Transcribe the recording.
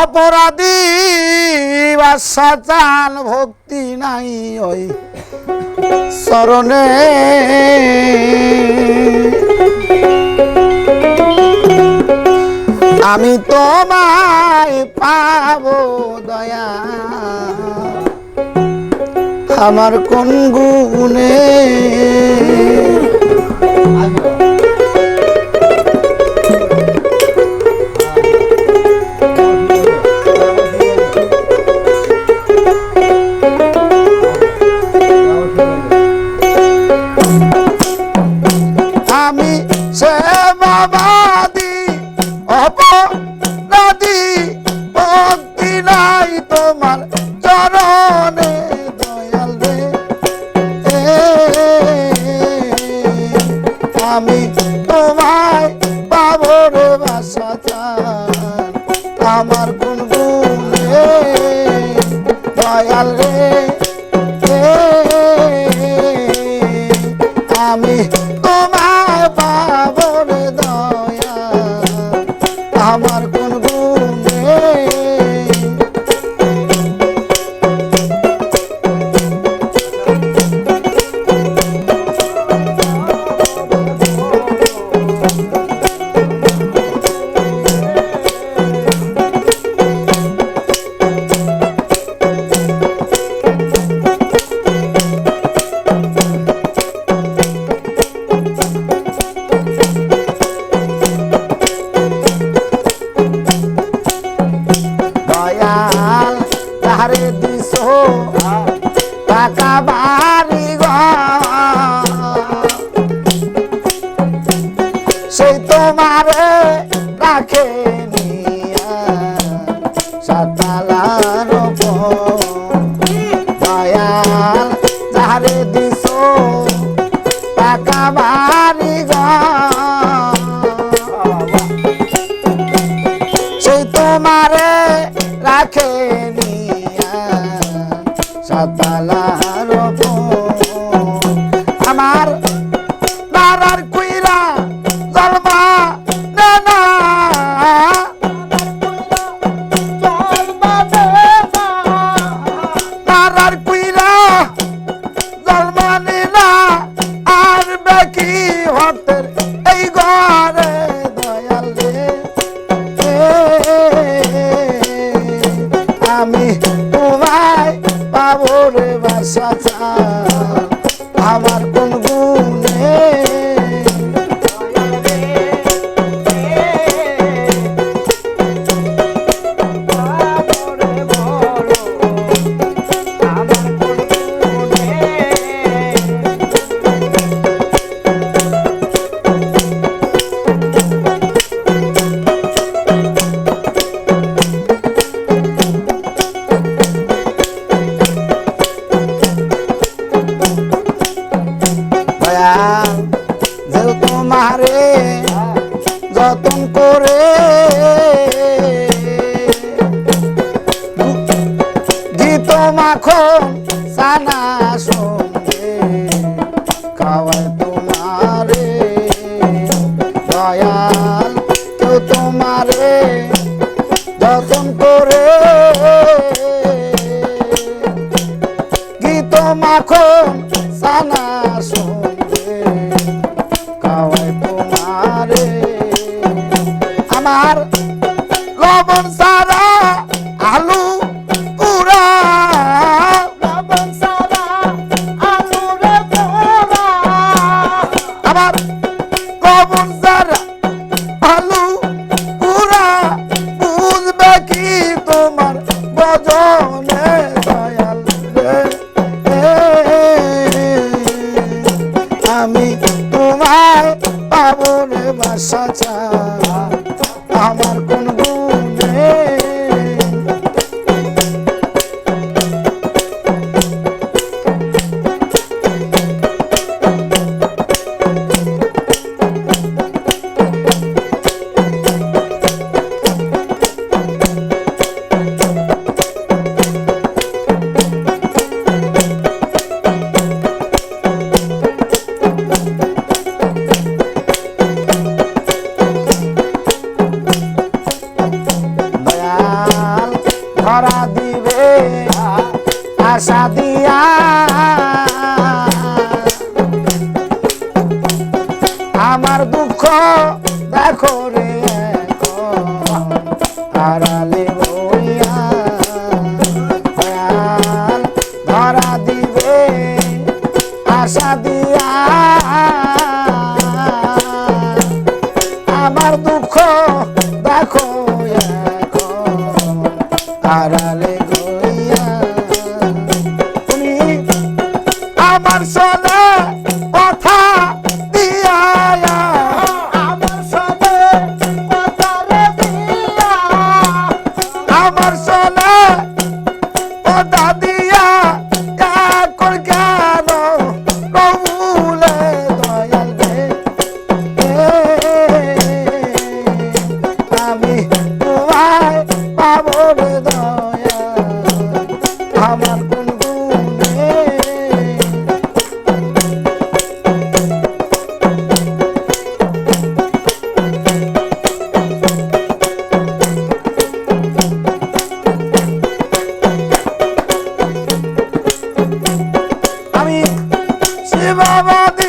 অপরাধী বাসাচান ভক্তি নাই ওই শরণে আমি তোমায় পাব দয়া। আমার কোন গুণে? আমি তোমার দয়াল তাহারে time. মাখন সানা সঙ্গে খাওয়াই তোমারে। দয়াল কেউ তোমারে যতন করে। গীত মাখন সানা সঙ্গে খাওয়াই তোমারে। আমার আমার কবর আশা দিয়া। আমার দুঃখ দেখো রে আড়ালে ধরা দিবে আশা দিয়া। আমার দুঃখ দেখো আড়াল Come on.